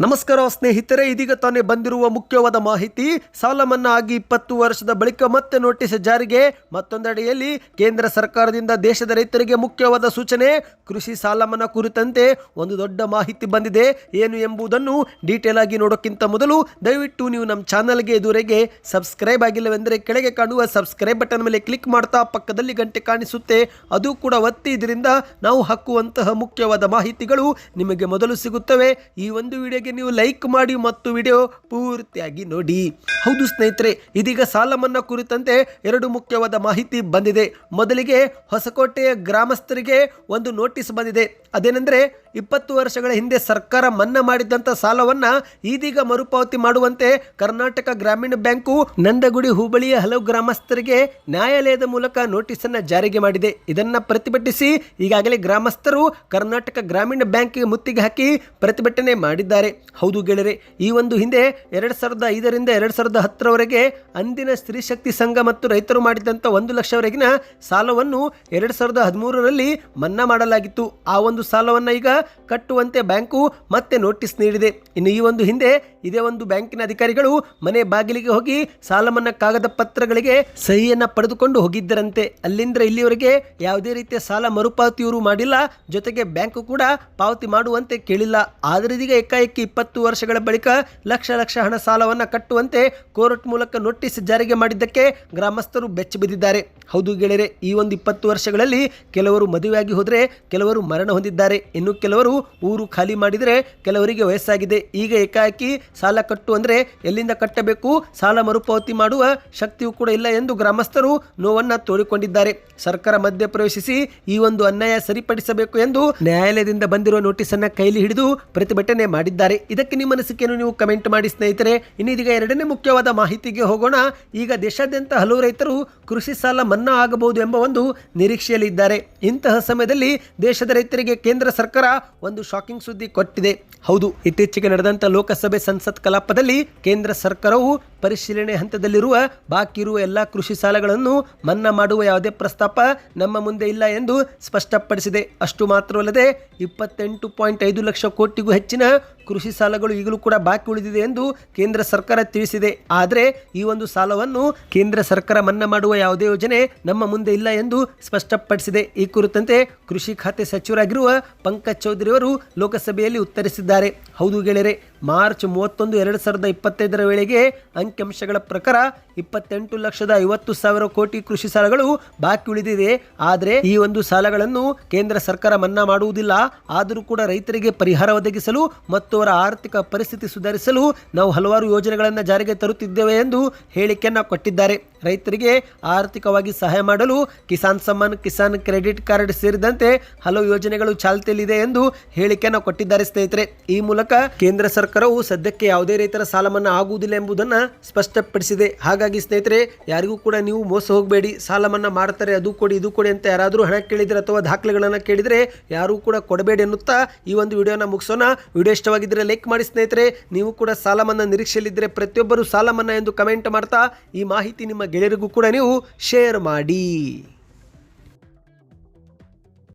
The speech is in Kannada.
ನಮಸ್ಕಾರ ಸ್ನೇಹಿತರೆ, ಇದೀಗ ತಾನೇ ಬಂದಿರುವ ಮುಖ್ಯವಾದ ಮಾಹಿತಿ. ಸಾಲ ಮನ್ನಾ ಆಗಿ ಇಪ್ಪತ್ತು ವರ್ಷದ ಬಳಿಕ ಮತ್ತೆ ನೋಟಿಸ್ ಜಾರಿಗೆ. ಮತ್ತೊಂದೆಡೆಯಲ್ಲಿ ಕೇಂದ್ರ ಸರ್ಕಾರದಿಂದ ದೇಶದ ರೈತರಿಗೆ ಮುಖ್ಯವಾದ ಸೂಚನೆ, ಕೃಷಿ ಸಾಲ ಮನ್ನಾ ಕುರಿತಂತೆ ಒಂದು ದೊಡ್ಡ ಮಾಹಿತಿ ಬಂದಿದೆ. ಏನು ಎಂಬುದನ್ನು ಡೀಟೇಲ್ ಆಗಿ ನೋಡೋಕ್ಕಿಂತ ಮೊದಲು ದಯವಿಟ್ಟು ನೀವು ನಮ್ಮ ಚಾನಲ್ಗೆ ಇದುವರೆಗೆ ಸಬ್ಸ್ಕ್ರೈಬ್ ಆಗಿಲ್ಲವೆಂದರೆ ಕೆಳಗೆ ಕಾಣುವ ಸಬ್ಸ್ಕ್ರೈಬ್ ಬಟನ್ ಮೇಲೆ ಕ್ಲಿಕ್ ಮಾಡ್ತಾ ಪಕ್ಕದಲ್ಲಿ ಗಂಟೆ ಕಾಣಿಸುತ್ತೆ. ಅದು ಕೂಡ ಒತ್ತಿ, ಇದರಿಂದ ನಾವು ಹಾಕುವಂತಹ ಮುಖ್ಯವಾದ ಮಾಹಿತಿಗಳು ನಿಮಗೆ ಮೊದಲು ಸಿಗುತ್ತವೆ. ಈ ಒಂದು ವಿಡಿಯೋಗೆ ನೀವು ಲೈಕ್ ಮಾಡಿ ಮತ್ತು ವಿಡಿಯೋ ಪೂರ್ತಿಯಾಗಿ ನೋಡಿ. ಹೌದು ಸ್ನೇಹಿತರೆ, ಇದೀಗ ಸಾಲ ಮನ್ನಾ ಕುರಿತಂತೆ ಎರಡು ಮುಖ್ಯವಾದ ಮಾಹಿತಿ ಬಂದಿದೆ. ಮೊದಲಿಗೆ ಹೊಸಕೋಟೆಯ ಗ್ರಾಮಸ್ಥರಿಗೆ ಒಂದು ನೋಟಿಸ್ ಬಂದಿದೆ. ಅದೇನೆಂದರೆ ಇಪ್ಪತ್ತು ವರ್ಷಗಳ ಹಿಂದೆ ಸರ್ಕಾರ ಮನ್ನಾ ಮಾಡಿದ್ದಂಥ ಸಾಲವನ್ನು ಇದೀಗ ಮರುಪಾವತಿ ಮಾಡುವಂತೆ ಕರ್ನಾಟಕ ಗ್ರಾಮೀಣ ಬ್ಯಾಂಕು ನಂದಗುಡಿ ಹೋಬಳಿಯ ಹಲವು ಗ್ರಾಮಸ್ಥರಿಗೆ ನ್ಯಾಯಾಲಯದ ಮೂಲಕ ನೋಟಿಸನ್ನು ಜಾರಿಗೆ ಮಾಡಿದೆ. ಇದನ್ನು ಪ್ರತಿಭಟಿಸಿ ಈಗಾಗಲೇ ಗ್ರಾಮಸ್ಥರು ಕರ್ನಾಟಕ ಗ್ರಾಮೀಣ ಬ್ಯಾಂಕ್ಗೆ ಮುತ್ತಿಗೆ ಹಾಕಿ ಪ್ರತಿಭಟನೆ ಮಾಡಿದ್ದಾರೆ. ಹೌದು ಗೆಳೆರೆ ಈ ಒಂದು ಹಿಂದೆ ಎರಡು ಸಾವಿರದ ಐದರಿಂದ ಎರಡು ಸಾವಿರದ ಹತ್ತರವರೆಗೆ ಅಂದಿನ ಸ್ತ್ರೀಶಕ್ತಿ ಸಂಘ ಮತ್ತು ರೈತರು ಮಾಡಿದಂಥ ಒಂದು ಲಕ್ಷವರೆಗಿನ ಸಾಲವನ್ನು ಎರಡು ಸಾವಿರದ ಹದಿಮೂರರಲ್ಲಿ ಮನ್ನಾ ಮಾಡಲಾಗಿತ್ತು. ಆ ಒಂದು ಸಾಲವನ್ನು ಈಗ ಕಟ್ಟುವಂತೆ ಬ್ಯಾಂಕು ಮತ್ತೆ ನೋಟಿಸ್ ನೀಡಿದೆ. ಇನ್ನು ಈ ಒಂದು ಹಿಂದೆ ಇದೇ ಒಂದು ಬ್ಯಾಂಕಿನ ಅಧಿಕಾರಿಗಳು ಮನೆ ಬಾಗಿಲಿಗೆ ಹೋಗಿ ಸಾಲ ಮನ್ನಾ ಕಾಗದ ಪತ್ರಗಳಿಗೆ ಸಹಿಯನ್ನ ಪಡೆದುಕೊಂಡು ಹೋಗಿದ್ದರಂತೆ. ಅಲ್ಲಿಂದ ಇಲ್ಲಿವರೆಗೆ ಯಾವುದೇ ರೀತಿಯ ಸಾಲ ಮರುಪಾವತಿ ಇವರು ಮಾಡಿಲ್ಲ. ಜೊತೆಗೆ ಬ್ಯಾಂಕು ಕೂಡ ಪಾವತಿ ಮಾಡುವಂತೆ ಕೇಳಿಲ್ಲ. ಆದರೆ ಇದೀಗ ಏಕಾಏಕಿ ಇಪ್ಪತ್ತು ವರ್ಷಗಳ ಬಳಿಕ ಲಕ್ಷ ಲಕ್ಷ ಹಣ ಸಾಲವನ್ನ ಕಟ್ಟುವಂತೆ ಕೋರ್ಟ್ ಮೂಲಕ ನೋಟಿಸ್ ಜಾರಿಗೆ ಮಾಡಿದ್ದಕ್ಕೆ ಗ್ರಾಮಸ್ಥರು ಬೆಚ್ಚ ಬಿದ್ದಿದ್ದಾರೆ. ಹೌದು ಗೆಳೆಯರೆ, ಈ ಒಂದು ಇಪ್ಪತ್ತು ವರ್ಷಗಳಲ್ಲಿ ಕೆಲವರು ಮದುವೆಯಾಗಿ ಹೋದರೆ ಕೆಲವರು ಮರಣ ಹೊಂದಿದ್ದಾರೆ. ಇನ್ನು ಕೆಲವರು ಊರು ಖಾಲಿ ಮಾಡಿದರೆ ಕೆಲವರಿಗೆ ವಯಸ್ಸಾಗಿದೆ. ಈಗ ಏಕಾಏಕಿ ಸಾಲ ಕಟ್ಟು ಅಂದರೆ ಎಲ್ಲಿಂದ ಕಟ್ಟಬೇಕು? ಸಾಲ ಮರುಪಾವತಿ ಮಾಡುವ ಶಕ್ತಿಯೂ ಕೂಡ ಇಲ್ಲ ಎಂದು ಗ್ರಾಮಸ್ಥರು ನೋವನ್ನು ತೋಡಿಕೊಂಡಿದ್ದಾರೆ. ಸರ್ಕಾರ ಮಧ್ಯ ಪ್ರವೇಶಿಸಿ ಈ ಒಂದು ಅನ್ಯಾಯ ಸರಿಪಡಿಸಬೇಕು ಎಂದು ನ್ಯಾಯಾಲಯದಿಂದ ಬಂದಿರುವ ನೋಟಿಸ್ ಅನ್ನ ಕೈಲಿ ಹಿಡಿದು ಪ್ರತಿಭಟನೆ ಮಾಡಿದ್ದಾರೆ. ಇದಕ್ಕೆ ನಿಮ್ಮ ಅನಿಸಿಕೆಯನ್ನು ನೀವು ಕಮೆಂಟ್ ಮಾಡಿ ಸ್ನೇಹಿತರೆ. ಇನ್ನಿದೀಗ ಎರಡನೇ ಮುಖ್ಯವಾದ ಮಾಹಿತಿಗೆ ಹೋಗೋಣ. ಈಗ ದೇಶಾದ್ಯಂತ ಹಲವು ರೈತರು ಕೃಷಿ ಸಾಲ ಮನ್ನಾ ಆಗಬಹುದು ಎಂಬ ಒಂದು ನಿರೀಕ್ಷೆಯಲ್ಲಿದ್ದಾರೆ. ಇಂತಹ ಸಮಯದಲ್ಲಿ ದೇಶದ ರೈತರಿಗೆ ಕೇಂದ್ರ ಸರ್ಕಾರ ಒಂದು ಶಾಕಿಂಗ್ ಸುದ್ದಿ ಕೊಟ್ಟಿದೆ. ಹೌದು ಇತ್ತೀಚೆಗೆ ನಡೆದಂತ ಲೋಕಸಭೆ ಸಂಸತ್ ಕಲಾಪದಲ್ಲಿ ಕೇಂದ್ರ ಸರ್ಕಾರವು ಪರಿಶೀಲನೆ ಹಂತದಲ್ಲಿರುವ ಬಾಕಿ ಇರುವ ಎಲ್ಲ ಕೃಷಿ ಸಾಲಗಳನ್ನು ಮನ್ನಾ ಮಾಡುವ ಯಾವುದೇ ಪ್ರಸ್ತಾಪ ನಮ್ಮ ಮುಂದೆ ಇಲ್ಲ ಎಂದು ಸ್ಪಷ್ಟಪಡಿಸಿದೆ. ಅಷ್ಟು ಮಾತ್ರವಲ್ಲದೆ ಇಪ್ಪತ್ತೆಂಟು ಪಾಯಿಂಟ್ ಐದು ಲಕ್ಷ ಕೋಟಿಗೂ ಹೆಚ್ಚಿನ ಕೃಷಿ ಸಾಲಗಳು ಈಗಲೂ ಕೂಡ ಬಾಕಿ ಉಳಿದಿದೆ ಎಂದು ಕೇಂದ್ರ ಸರ್ಕಾರ ತಿಳಿಸಿದೆ. ಆದರೆ ಈ ಒಂದು ಸಾಲವನ್ನು ಕೇಂದ್ರ ಸರ್ಕಾರ ಮನ್ನಾ ಮಾಡುವ ಯಾವುದೇ ಯೋಜನೆ ನಮ್ಮ ಮುಂದೆ ಇಲ್ಲ ಎಂದು ಸ್ಪಷ್ಟಪಡಿಸಿದೆ. ಈ ಕುರಿತಂತೆ ಕೃಷಿ ಖಾತೆ ಸಚಿವರಾಗಿರುವ ಪಂಕಜ್ ಚೌಧರಿ ಅವರು ಲೋಕಸಭೆಯಲ್ಲಿ ಉತ್ತರಿಸಿದ್ದಾರೆ. ಹೌದು ಗೆಳೆಯರೆ, ಮಾರ್ಚ್ ಮೂವತ್ತೊಂದು, ಎರಡು ಸಾವಿರದ ಇಪ್ಪತ್ತೈದರ ವೇಳೆಗೆ ಅಂಕಿಅಂಶಗಳ ಪ್ರಕಾರ ಇಪ್ಪತ್ತೆಂಟು ಲಕ್ಷದ ಐವತ್ತು ಸಾವಿರ ಕೋಟಿ ಕೃಷಿ ಸಾಲಗಳು ಬಾಕಿ ಉಳಿದಿದೆ. ಆದರೆ ಈ ಒಂದು ಸಾಲಗಳನ್ನು ಕೇಂದ್ರ ಸರ್ಕಾರ ಮನ್ನಾ ಮಾಡುವುದಿಲ್ಲ. ಆದರೂ ಕೂಡ ರೈತರಿಗೆ ಪರಿಹಾರ ಒದಗಿಸಲು ಮತ್ತು ಅವರ ಆರ್ಥಿಕ ಪರಿಸ್ಥಿತಿ ಸುಧಾರಿಸಲು ನಾವು ಹಲವಾರು ಯೋಜನೆಗಳನ್ನು ಜಾರಿಗೆ ತರುತ್ತಿದ್ದೇವೆ ಎಂದು ಹೇಳಿಕೆಯನ್ನು ಕೊಟ್ಟಿದ್ದಾರೆ. ರೈತರಿಗೆ ಆರ್ಥಿಕವಾಗಿ ಸಹಾಯ ಮಾಡಲು ಕಿಸಾನ್ ಸಮ್ಮಾನ್, ಕಿಸಾನ್ ಕ್ರೆಡಿಟ್ ಕಾರ್ಡ್ ಸೇರಿದಂತೆ ಹಲವು ಯೋಜನೆಗಳು ಚಾಲ್ತಿಯಲ್ಲಿದೆ ಎಂದು ಹೇಳಿಕೆಯನ್ನು ಕೊಟ್ಟಿದ್ದಾರೆ ಸ್ನೇಹಿತರೆ. ಈ ಮೂಲಕ ಕೇಂದ್ರ ಸರ್ಕಾರವು ಸದ್ಯಕ್ಕೆ ಯಾವುದೇ ರೈತರ ಸಾಲ ಮನ್ನಾ ಆಗುವುದಿಲ್ಲ ಎಂಬುದನ್ನು ಸ್ಪಷ್ಟಪಡಿಸಿದೆ. ಹಾಗಾಗಿ ಸ್ನೇಹಿತರೆ, ಯಾರಿಗೂ ಕೂಡ ನೀವು ಮೋಸ ಹೋಗಬೇಡಿ. ಸಾಲ ಮನ್ನಾ ಮಾಡ್ತಾರೆ, ಅದು ಕೊಡಿ, ಇದು ಕೊಡಿ ಅಂತ ಯಾರಾದರೂ ಹಣ ಕೇಳಿದರೆ ಅಥವಾ ದಾಖಲೆಗಳನ್ನು ಕೇಳಿದರೆ ಯಾರೂ ಕೂಡ ಕೊಡಬೇಡಿ ಎನ್ನುತ್ತಾ ಈ ಒಂದು ವಿಡಿಯೋನ ಮುಗಿಸೋಣ. ವಿಡಿಯೋ ಇಷ್ಟವಾಗಿದ್ದರೆ ಲೈಕ್ ಮಾಡಿ ಸ್ನೇಹಿತರೆ. ನೀವು ಕೂಡ ಸಾಲ ಮನ್ನಾ ನಿರೀಕ್ಷೆಯಲ್ಲಿದ್ದರೆ ಪ್ರತಿಯೊಬ್ಬರು ಸಾಲ ಮನ್ನಾ ಎಂದು ಕಮೆಂಟ್ ಮಾಡ್ತಾ ಈ ಮಾಹಿತಿ ನಿಮ್ಮ ಗೆಳೆಯರಿಗೂ ಕೂಡ ನೀವು ಶೇರ್ ಮಾಡಿ.